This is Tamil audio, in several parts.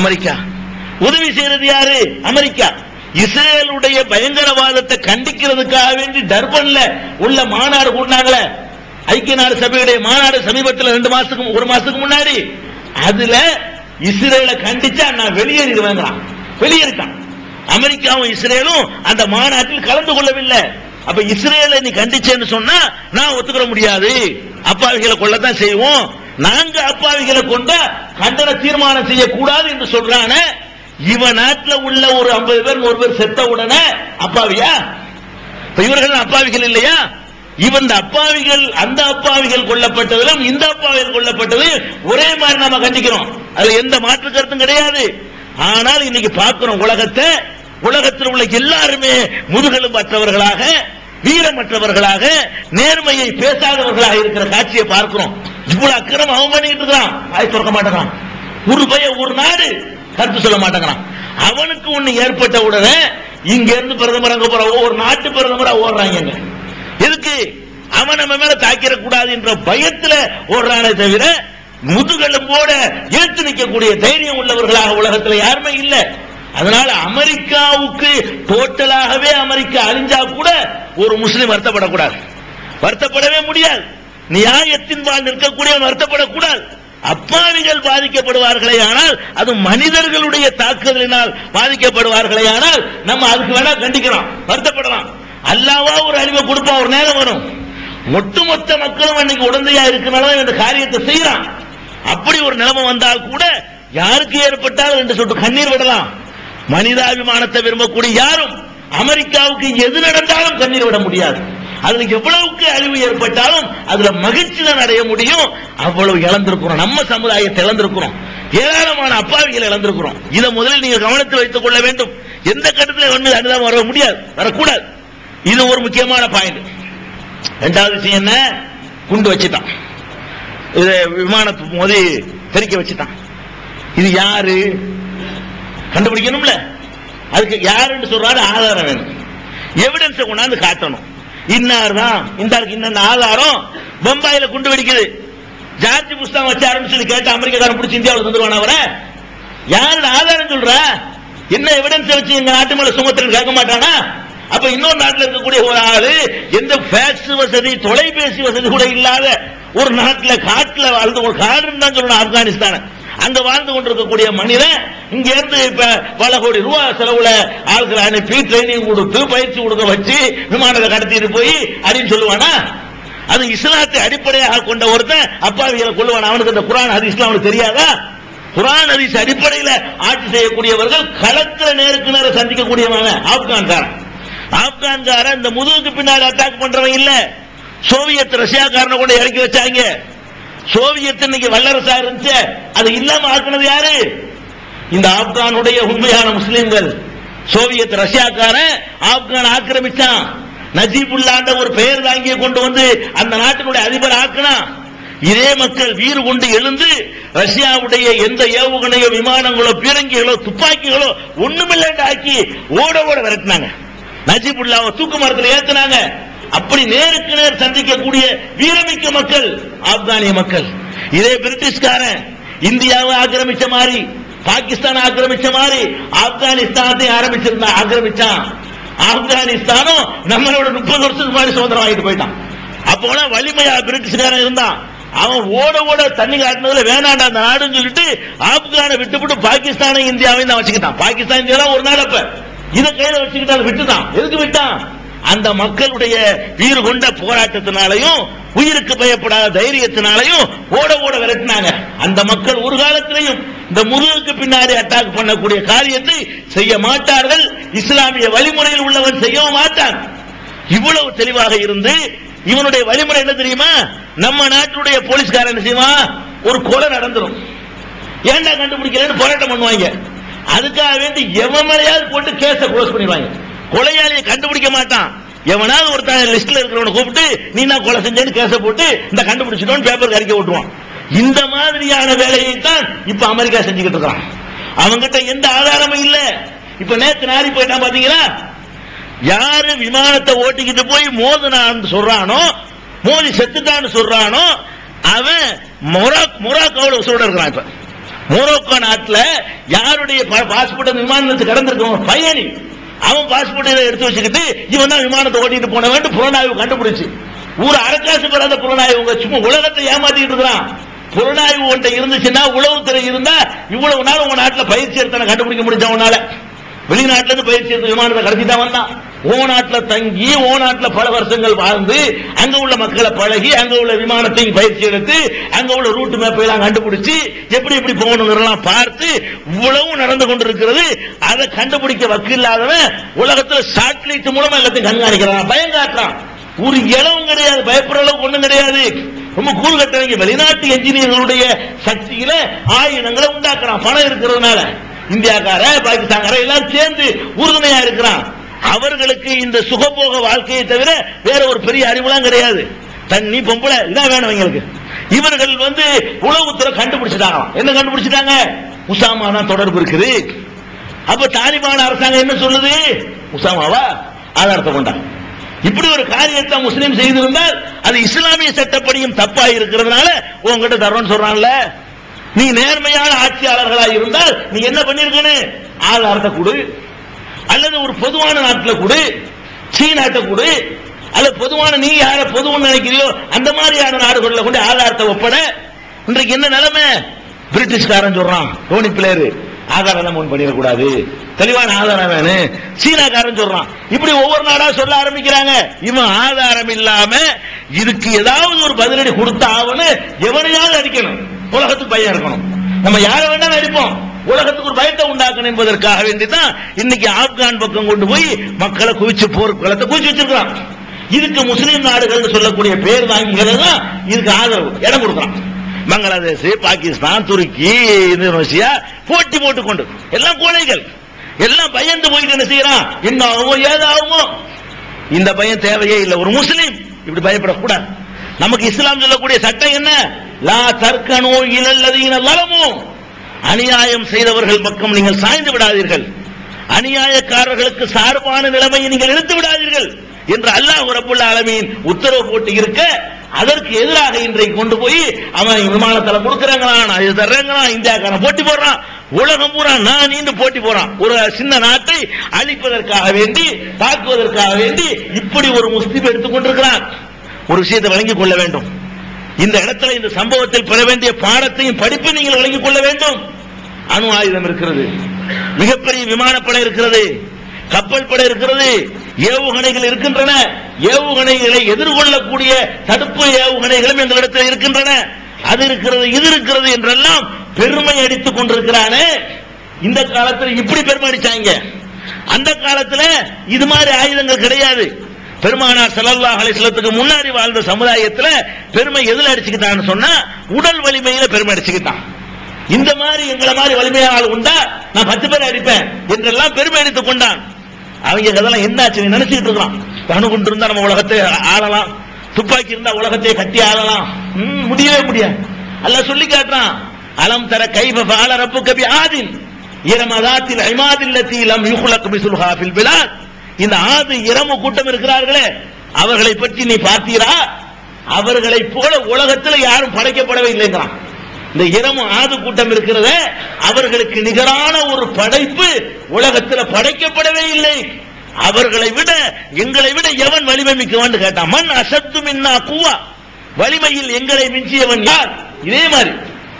அமெரிக்கா. உதவி செய்யறது யாரு? அமெரிக்கா. இஸ்ரேலுடைய பயங்கரவாதத்தை கண்டிக்கிறதுக்காக வேண்டி டர்பன்ல உள்ள மாநாடு கூட்டினாங்களே ஐக்கிய நாடு சபையுடைய மாநாடு சமீபத்தில் ரெண்டு மாசத்துக்கு ஒரு மாசத்துக்கு முன்னாடி. அதுல இஸ்ரேலை கண்டிச்சா நான் வெளியேறிடுவேங்கிறான். வெளியேறிட்டான். அமெரிக்காவும் இஸ்ரேலும் அந்த மாநாட்டில் கலந்து கொள்ளவில்லை. அப்ப இஸ்ரேலை நீ கண்டிச்சேன்னு சொன்னா நான் ஒத்துக்கிற முடியாது. அப்பாவிகளை கொள்ளத்தான் செய்வோம். நாங்க அப்பாவிகளை கொண்ட கண்டன தீர்மானம் செய்யக்கூடாது என்று சொல்றான. இவன் நாட்டில் உள்ள ஒரு ஐம்பது பேர் ஒரு பேர் செத்த உடனே அப்பாவியா? இவர்கள் அப்பாவிகள் இல்லையா? இவன் இந்த அப்பாவிகள் அந்த அப்பாவிகள் கொல்லப்பட்டதிலும் இந்த அப்பாவிகள் கொல்லப்பட்டது ஒரே மாதிரி நாம கண்டிக்கிறோம். அதுல எந்த மாற்று கருத்தும் கிடையாது. ஆனால் இன்னைக்கு பார்க்கிறோம் உலகத்தை. உலகத்தில் உள்ள எல்லாருமே முதுகெலும் மற்றவர்களாக வீரமற்றவர்களாக நேர்மையை பேசாதவர்களாக இருக்கிற காட்சியை பார்க்கிறோம். இவ்வளவு அக்கிரம் அவன் பண்ணிட்டு இருக்கிறான். வாய் திறக்க மாட்டேங்கிறான். ஒரு பய ஒரு நாடு கருத்து சொல்ல மாட்டேங்கிறான். அவனுக்கு ஒண்ணு ஏற்பட்ட உடனே இங்க இருந்து பிரதமர் அங்க போற ஒவ்வொரு நாட்டு பிரதமரா ஓடுறாங்க எதுக்கு? அவன் நம்ம மேல தாக்கிட கூடாது என்ற பயத்துல ஓடுறானே தவிர முதுகெலும்போட ஏத்து நிற்கக்கூடிய தைரியம் உள்ளவர்களாக உலகத்துல யாருமே இல்லை. அதனால அமெரிக்காவுக்கு டோட்டலாகவே அமெரிக்கா அழிஞ்சா கூட ஒரு முஸ்லீம் வருத்தப்படக்கூடாது. வருத்தப்படவே முடியாது. நியாயத்தின்பால் நிற்கக்கூடியவன் வருத்தப்படக்கூடாது. அப்பாவிகள் பாதிக்கப்படுவார்களே ஆனால் அது மனிதர்களுடைய தாக்குதலினால் பாதிக்கப்படுவார்களே ஆனால் நம்ம அதுக்கு வேணா கண்டிக்கிறோம் வருத்தப்படலாம். அல்லாவா ஒரு அறிவை கொடுப்பான் ஒரு நேரம் வரும். ஒட்டுமொத்த மக்களும் அன்னைக்கு உடந்தையா இருக்கிறனால இந்த காரியத்தை செய்யறான். அப்படி ஒரு நிலைமை வந்தால் கூட யாருக்கு ஏற்பட்டால் என்று சொல்லிட்டு கண்ணீர் விடலாம். மனிதாபிமானத்தை விரும்பக்கூடிய யாரும் அமெரிக்காவுக்கு எது நடந்தாலும் கண்ணீர் விட முடியாது. அதுல எவ்வளவுக்கு அழிவு ஏற்பட்டாலும் அதுல மகிழ்ச்சி தான் அடைய முடியும். அவ்வளவு இழந்திருக்கிறோம். நம்ம சமுதாயத்தை இழந்திருக்கிறோம். ஏராளமான அப்பாவிகளை இழந்திருக்கிறோம். இதை முதலில் நீங்க கவனத்தில் வைத்துக் கொள்ள வேண்டும். எந்த கட்டத்தில் ஒண்ணு அனுதாபம் வர முடியாது வரக்கூடாது. இது ஒரு முக்கியமான பாயிண்ட் ரெண்டாவது விஷயம் என்ன? குண்டு வச்சுட்டான். இது விமானத்து மோதி தெரிக்க வச்சுட்டான். இது யாரு? கண்டுபிடிக்கணும்ல. அதுக்கு யாருன்னு சொல்றாரு ஆதாரம் வேணும். எவிடன்ஸ் கொண்டாந்து காட்டணும். இன்னார் தான் இந்த இன்ன ஆதாரம்? பம்பாயில குண்டு வெடிக்குது. ஜார்ஜ் புஸ்தகம் வச்சாருன்னு சொல்லி கேட்டு அமெரிக்காக்காரன் பிடிச்சி இந்தியாவில் தந்துருவான அவரை? யாரு ஆதாரம் சொல்ற? என்ன எவிடன்ஸ் வச்சு எங்க நாட்டு மேல சுமத்துறன்னு கேட்க மாட்டானா? அப்ப இன்னொரு நாட்டில் இருக்கக்கூடிய ஒரு ஆளு எந்த ஃபேக்ஸ் வசதி தொலைபேசி வசதி கூட இல்லாத ஒரு நாட்டில் காட்டில் வாழ்ந்து ஒரு காடுன்னு தான் சொல்லணும் ஆப்கானிஸ்தான. அங்க வாழ்ந்து கொண்டிருக்கக்கூடிய மனிதன் இங்க இருந்து இப்ப பல கோடி ரூபாய் செலவுல ஆட்களை அனுப்பி ட்ரைனிங் கொடுத்து பயிற்சி கொடுக்க வச்சு விமானத்தை கடத்திட்டு போய் அப்படின்னு சொல்லுவானா? அது இஸ்லாத்தை அடிப்படையாக கொண்ட ஒருத்தன் அப்பாவிகளை கொள்ளுவான் அவனுக்கு இந்த குரான் ஹதீஸ்லாம் அவனுக்கு தெரியாதா? குரான் ஹதீஸ் அடிப்படையில் ஆட்சி செய்யக்கூடியவர்கள் களத்துல நேருக்கு நேரம் சந்திக்கக்கூடியவன் ஆப்கான்காரன். ஆப்கான்காரன் இந்த முதுகுக்கு பின்னால் அட்டாக் பண்றவன் இல்ல. சோவியத் ரஷ்யாக்காரனை கூட இறக்கி வச்சாங்க. சோவியத் இன்னைக்கு வல்லரசா இருந்துச்சு. அது இல்லாம ஆக்குனது யாரு? இந்த ஆப்கானுடைய உண்மையான முஸ்லிம்கள். சோவியத் ரஷ்யாக்காரன் ஆப்கான் ஆக்கிரமிச்சான். நஜீபுல்லாண்ட ஒரு பெயர் தாங்கிய கொண்டு வந்து அந்த நாட்டினுடைய அதிபர் ஆக்கினா இதே மக்கள் வீறு கொண்டு எழுந்து ரஷ்யாவுடைய எந்த ஏவுகணையோ விமானங்களோ பீரங்கிகளோ துப்பாக்கிகளோ ஒண்ணுமில்லாண்டு ஆக்கி ஓட ஓட விரட்டினாங்க. நஜீபுல்லாவை தூக்கு மரத்தில் ஏத்துனாங்க. அப்படி நேருக்கு நேர் சந்திக்கக்கூடிய வீரமிக்க மக்கள் ஆப்கானிய மக்கள். இதே பிரிட்டிஷ்காரன் இந்தியாவை ஆக்கிரமிச்ச மாதிரி பாகிஸ்தான் ஆக்கிரமிச்ச மாதிரி ஆப்கானிஸ்தானத்தை ஆரம்பிச்சிருந்தா ஆக்கிரமிச்சான். ஆப்கானிஸ்தானும் நம்மளோட முப்பது வருஷத்துக்கு மாதிரி சுதந்திரம் வாங்கிட்டு போயிட்டான். அப்போனா வலிமையா பிரிட்டிஷ்காரன் இருந்தான். அவன் ஓட ஓட தண்ணி காட்டினதுல வேணாண்டா அந்த நாடுன்னு சொல்லிட்டு ஆப்கானை விட்டுவிட்டு பாகிஸ்தானை இந்தியாவையும் தான் வச்சுக்கிட்டான். பாகிஸ்தான் இந்தியா ஒரு நாள் அப்ப. இதை கையில வச்சுக்கிட்டான் விட்டுதான் எதுக்கு விட்டான்? அந்த மக்களுடைய வீறு கொண்ட போராட்டத்தினாலையும் உயிருக்கு பயப்படாத தைரியத்தினாலையும் ஓட ஓட விரட்டினாங்க. அந்த மக்கள் ஒரு காலத்திலையும் இந்த முருகனுக்கு பின்னாடி அட்டாக் பண்ணக்கூடிய காரியத்தை செய்ய மாட்டார்கள். இஸ்லாமிய வழிமுறையில் உள்ளவன் செய்யவும் மாட்டான். இவ்வளவு தெளிவாக இருந்து இவனுடைய வழிமுறை என்ன தெரியுமா? நம்ம நாட்டுடைய போலீஸ்காரன் என்ன செய்வான்? ஒரு கொலை நடந்துடும் ஏன்டா கண்டுபிடிக்கலன்னு போராட்டம் பண்ணுவாங்க. அதுக்காக வேண்டி எவன் மேலையாவது போட்டு கேஸை க்ளோஸ் பண்ணிடுவாங்க. கொலையாளியை கண்டுபிடிக்க மாட்டான். எவனாவது ஒருத்தன் லிஸ்ட்ல இருக்கிறவனை கூப்பிட்டு நீ நான் கொலை செஞ்சேன்னு கேச போட்டு இந்த கண்டுபிடிச்சிட்டோன்னு பேப்பர் அறிக்கை விட்டுவான் இந்த மாதிரியான வேலையை தான் இப்ப அமெரிக்கா செஞ்சுக்கிட்டு இருக்கான். அவங்கிட்ட எந்த ஆதாரமும் இல்ல. இப்ப நேத்து நாரி போயிட்டா பாத்தீங்களா யாரு விமானத்தை ஓட்டிக்கிட்டு போய் மோதனான்னு சொல்றானோ மோதி செத்துட்டான்னு சொல்றானோ அவன் மொராக் மொராக்கோவில் சூட இருக்கிறான் இப்ப. மொரோக்கோ நாட்டுல யாருடைய பாஸ்போர்ட் விமானத்தை கடந்திருக்கோம்? பயணி. அவன் பாஸ்போர்ட் எடுத்து வச்சுக்கிட்டு இவன் தான் விமானத்தை ஓட்டிட்டு போன வேண்டும் புலனாய்வு கண்டுபிடிச்சு. ஊர் அரக்காசு பெறாத புலனாய்வு சும்மா உலகத்தை ஏமாத்திட்டு இருக்கிறான். புலனாய்வு ஒன்றை இருந்துச்சுன்னா உளவுத்துறை இருந்தா இவ்வளவு நாள் உங்க நாட்டுல பயிற்சி எடுத்தனை கண்டுபிடிக்க முடிஞ்ச உன்னால. வெளிநாட்டுல இருந்து பயிற்சி எடுத்து விமானத்தை கடத்தி தான் வந்தான். ஓ நாட்டுல தங்கி ஓ நாட்டுல பல வருஷங்கள் வாழ்ந்து அங்க உள்ள மக்களை பழகி அங்க உள்ள விமானத்தையும் பயிற்சி எடுத்து அங்க உள்ள ரூட் மேப்பையெல்லாம் எல்லாம் கண்டுபிடிச்சு எப்படி எப்படி போகணுங்கிறதெல்லாம் பார்த்து இவ்வளவு நடந்து கொண்டிருக்கிறது. அதை கண்டுபிடிக்க வக்கு இல்லாதவன் உலகத்துல சாட்டிலைட் மூலமா எல்லாத்தையும் கண்காணிக்கிறான். பயம் காட்டுறான் ஒரு இளவும் கிடையாது பயப்படுற அளவுக்கு ஒண்ணும் கிடையாது. ரொம்ப கூழ் கட்டுறவங்க. வெளிநாட்டு என்ஜினியர்களுடைய சக்தியில ஆயுதங்களை உண்டாக்குறான். பணம் இருக்கிறதுனால. இந்தியாக்கார பாகிஸ்தான்கார எல்லாம் சேர்ந்து உறுதுணையா இருக்கிறான். அவர்களுக்கு இந்த சுகபோக வாழ்க்கையை தவிர வேற ஒரு பெரிய அறிவுலாம் கிடையாது. தண்ணி பொம்பளை இதான் வேணும் எங்களுக்கு இவர்கள் வந்து உளவுத்துறை கண்டுபிடிச்சிட்டாங்க. என்ன கண்டுபிடிச்சிட்டாங்க? உசாமா தான் தொடர்பு இருக்குது. அப்ப தாலிபான் அரசாங்கம் என்ன சொல்லுது? உசாமாவா? ஆதாரத்தை கொண்டா இப்படி ஒரு காரியத்தை முஸ்லீம் செய்திருந்தால் அது இஸ்லாமிய சட்டப்படியும் தப்பா இருக்கிறதுனால உங்ககிட்ட தரோன்னு சொல்றான்ல. நீ நேர்மையான ஆட்சியாளர்களா இருந்தால் நீ என்ன பண்ணிருக்கணும்? ஆதாரத்தை கொடு. அல்லது ஒரு பொதுவான நாட்டில் கொடு சீனாட்ட கொடு அல்லது பொதுவான நீ யார பொதுவான நினைக்கிறியோ அந்த மாதிரியான நாடுகளில் கொண்டு ஆதாரத்தை ஒப்பட இன்றைக்கு என்ன நிலைமை? பிரிட்டிஷ்காரன் சொல்றான் டோனி பிளேயர் ஆதாரம் எல்லாம் முன் பண்ணிடக்கூடாது. தெளிவான ஆதாரம் வேணும். சீனாக்காரன் சொல்றான் இப்படி ஒவ்வொரு நாடா சொல்ல ஆரம்பிக்கிறாங்க. இவன் ஆதாரம் இல்லாம இதுக்கு ஏதாவது ஒரு பதிலடி கொடுத்தாவன்னு எவனையாவது அடிக்கணும். உலகத்துக்கு பையன் இருக்கணும். நம்ம யாரை வேண்டாம் அடிப்போம். உலகத்துக்கு ஒரு பயத்தை உண்டாக்கணும் என்பதற்காக வேண்டி தான் இன்னைக்கு ஆப்கான் பக்கம் கொண்டு போய் மக்களை குவிச்சு போர்க்களத்தை குவிச்சு வச்சிருக்கிறான். இதுக்கு முஸ்லீம் நாடுகள் சொல்லக்கூடிய பேர் வாங்கிகள் தான் இதுக்கு ஆதரவு இடம் கொடுக்குறான். பங்களாதேஷ் பாகிஸ்தான் துருக்கி இந்தோனேஷியா போட்டி போட்டுக்கொண்டு எல்லாம் கோழைகள். எல்லாம் பயந்து போயிட்டு என்ன செய்யறான்? என்ன ஆகுமோ ஏதாகுமோ இந்த பயம் தேவையே இல்லை. ஒரு முஸ்லீம் இப்படி பயப்படக்கூடாது. நமக்கு இஸ்லாம் சொல்லக்கூடிய சட்டம் என்ன? லா தர்க்கனோ இழல்லதீன வளமும் அநியாயம் செய்தவர்கள் பக்கம் நீங்கள் சாய்ந்து விடாதீர்கள். அநியாயக்காரர்களுக்கு சார்பான நிலைமையை நீங்கள் எடுத்து விடாதீர்கள் என்று அல்லாஹ் உரப்புள்ள அளவின் உத்தரவு போட்டு இருக்க அதற்கு எதிராக இன்றைக்கு கொண்டு போய் அவன் விமானத்துல கொடுக்குறாங்களான் நான் இது தர்றேங்களாம் இந்தியாக்காரன் போட்டி போடுறான் உலகம் பூரா நான் நீண்டு போட்டி போறான். ஒரு சின்ன நாட்டை அழிப்பதற்காக வேண்டி தாக்குவதற்காக வேண்டி இப்படி ஒரு முஸ்லீம் எடுத்துக்கொண்டிருக்கிறான் ஒரு விஷயத்தை வழங்கிக் கொள்ள வேண்டும். இந்த இடத்துல இந்த சம்பவத்தில் பெற வேண்டிய பாடத்தையும் படிப்பை நீங்கள் வழங்கிக் கொள்ள வேண்டும். அணு ஆயுதம் இருக்கிறது. மிகப்பெரிய விமானப்படை இருக்கிறது. கப்பல் படை இருக்கிறது. ஏவுகணைகள் இருக்கின்றன. ஏவுகணைகளை எதிர்கொள்ளக்கூடிய தடுப்பு ஏவுகணைகளும் எங்களிடத்தில் இருக்கின்றன. அது இருக்கிறது இது இருக்கிறது என்றெல்லாம் பெருமை அடித்துக் கொண்டிருக்கிறானே. இந்த காலத்தில் இப்படி பெருமை அடிச்சாங்க. அந்த காலத்துல இது மாதிரி ஆயுதங்கள் கிடையாது. பெருமானார் ஸல்லல்லாஹு அலைஹி முன்னாடி வாழ்ந்த சமுதாயத்துல பெருமை எதுல அடிச்சுக்கிட்டான்னு சொன்னா உடல் வலிமையில பெருமை அடிச்சுக்கிட்டான். இந்த மாதிரி எங்களை மாதிரி வலிமையான ஆள் உண்டா? நான் பத்து பேர் அடிப்பேன் என்றெல்லாம் பெருமை அடித்துக் கொண்டான். அவங்க அதெல்லாம் என்னாச்சு நீ நினைச்சுக்கிட்டு இருக்கான் கொண்டு இருந்தா நம்ம உலகத்தை ஆளலாம். துப்பாக்கி இருந்தா உலகத்தை கட்டி ஆளலாம். ம், முடியவே முடியாது. அல்ல சொல்லி காட்டுறான் அலம் தர கைப பால ரப்பு கபி ஆதின் இரமதாத்தில் ஐமாதில்லத்தி இலம் யுகுலக் மிஸ்லுஹா ஃபில் பிலாத்? இந்த ஆது இரமு கூட்டம் இருக்கிறார்களே அவர்களை பற்றி நீ பார்த்தீரா? அவர்களை போல உலகத்தில் யாரும் படைக்கப்படவே இல்லைங்கிறான். இந்த இரமு ஆது கூட்டம் இருக்கிறத அவர்களுக்கு நிகரான ஒரு படைப்பு உலகத்தில் படைக்கப்படவே இல்லை. அவர்களை விட எங்களை விட எவன் வலிமை மிக்கவன் கேட்டான் மண் அசத்து மின்னா கூவா. வலிமையில் எங்களை மிஞ்சியவன் யார்? இதே மாதிரி.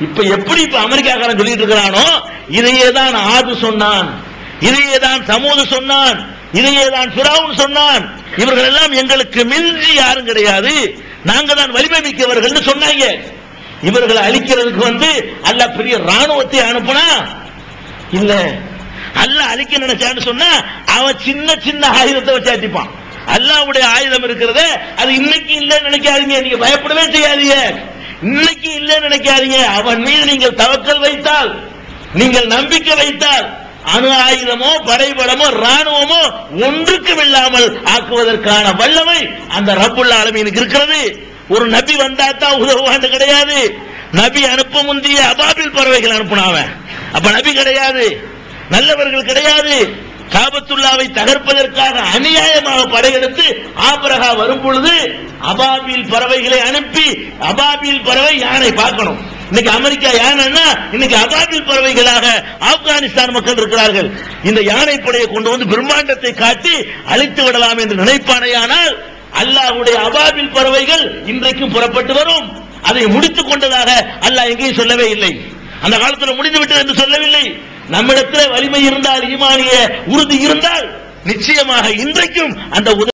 இப்ப எப்படி இப்ப அமெரிக்காக்காரன் சொல்லிட்டு இருக்கிறானோ இதையே தான் ஆது சொன்னான். இதையே தான் சமூது சொன்னான். இதையே தான் சுராவும் சொன்னான். இவர்கள் எல்லாம் எங்களுக்கு மிஞ்சி யாரும் கிடையாது. நாங்க தான் வலிமை மிக்கவர்கள் சொன்னாங்க. இவர்களை அழிக்கிறதுக்கு வந்து அல்ல பெரிய ராணுவத்தை அனுப்புனா? இல்ல. அல்ல அழிக்க நினைச்சான்னு சொன்னா அவன் சின்ன சின்ன ஆயுதத்தை வச்சு அடிப்பான். அல்லாவுடைய ஆயுதம் இருக்கிறத அது இன்னைக்கு இல்லைன்னு நினைக்காதீங்க. நீங்க பயப்படவே செய்யாதீங்க. இன்னைக்கு இல்லைன்னு நினைக்காதீங்க. அவன் மீது நீங்கள் தவக்கல் வைத்தால் நீங்கள் நம்பிக்கை வைத்தால் அணு ஆயுதமோ படைபலமோ ராணுவமோ ஒன்றுக்கும் இல்லாமல் ஆக்குவதற்கான வல்லமை அந்த ரப்புள்ள அளவீனுக்கு இருக்கிறது. ஒரு நபி வந்தா தான் உதவுவான்னு கிடையாது. நபி அனுப்ப முந்தைய அபாபில் பறவைகள் அனுப்புனாவன் அப்ப நபி கிடையாது. நல்லவர்கள் கிடையாது. காபத்துல்லாவை தகர்ப்பதற்காக அநியாயமாக படையெடுத்து ஆபரகா வரும் பொழுது அபாபில் பறவைகளை அனுப்பி அபாபில் பறவை யானை பார்க்கணும். இன்னைக்கு அமெரிக்கா யானைன்னா இன்னைக்கு அபாபில் பறவைகளாக ஆப்கானிஸ்தான் மக்கள் இருக்கிறார்கள். இந்த யானை படையை கொண்டு வந்து பிரம்மாண்டத்தை காட்டி அழித்து விடலாம் என்று நினைப்பானையானால் அல்லாஹ்வுடைய அபாபில் பறவைகள் இன்றைக்கும் புறப்பட்டு வரும். அதை முடித்துக் கொண்டதாக அல்லாஹ் எங்கேயும் சொல்லவே இல்லை. அந்த காலத்தில் முடிந்து விட்டது என்று சொல்லவில்லை. நம்மிடத்தில் வலிமை இருந்தால் ஈமானிய உறுதி இருந்தால் நிச்சயமாக இன்றைக்கும் அந்த உதவி